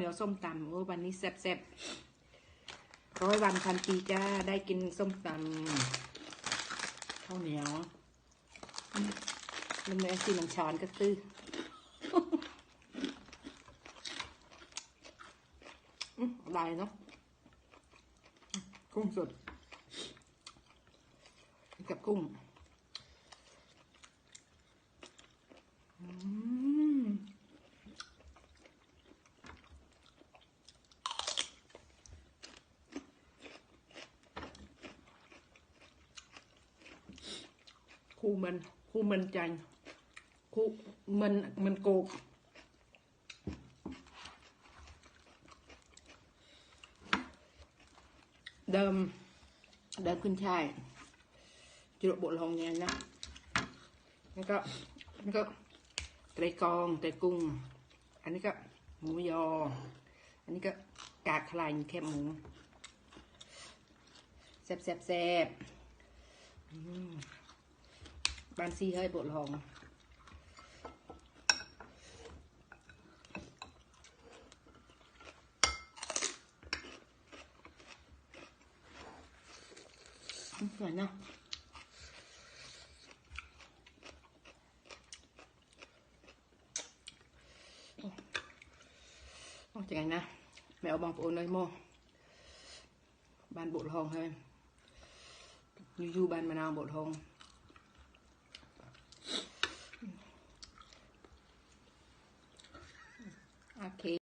เดี๋ยวส้มตำโอ้วันนี้แซ่บๆร้อยวันพันปีจ้าได้กินส้มตำข้าวเหนียวมันแม่สิน้ำช้อนก็ตื้ออืมได้เนาะกุ้งสด กับกุ้ง อืม คูมันคูมันจันคูมันมันโกกเดิมเดิมขึ้นชายจุดบทลองเนี่ยนะแล้วก็แล้วก็ไตรกองไตรกุ้ง อันนี้ก็หมูยอ อันนี้ก็กากคลายแคบหมูแซ่บแซ่บแซ่บ อืมบานซีเฮ้ยบทลองสวยเนาะโอ้จังไงนะแมวบองปูนเลยโมบ้านโบดท อ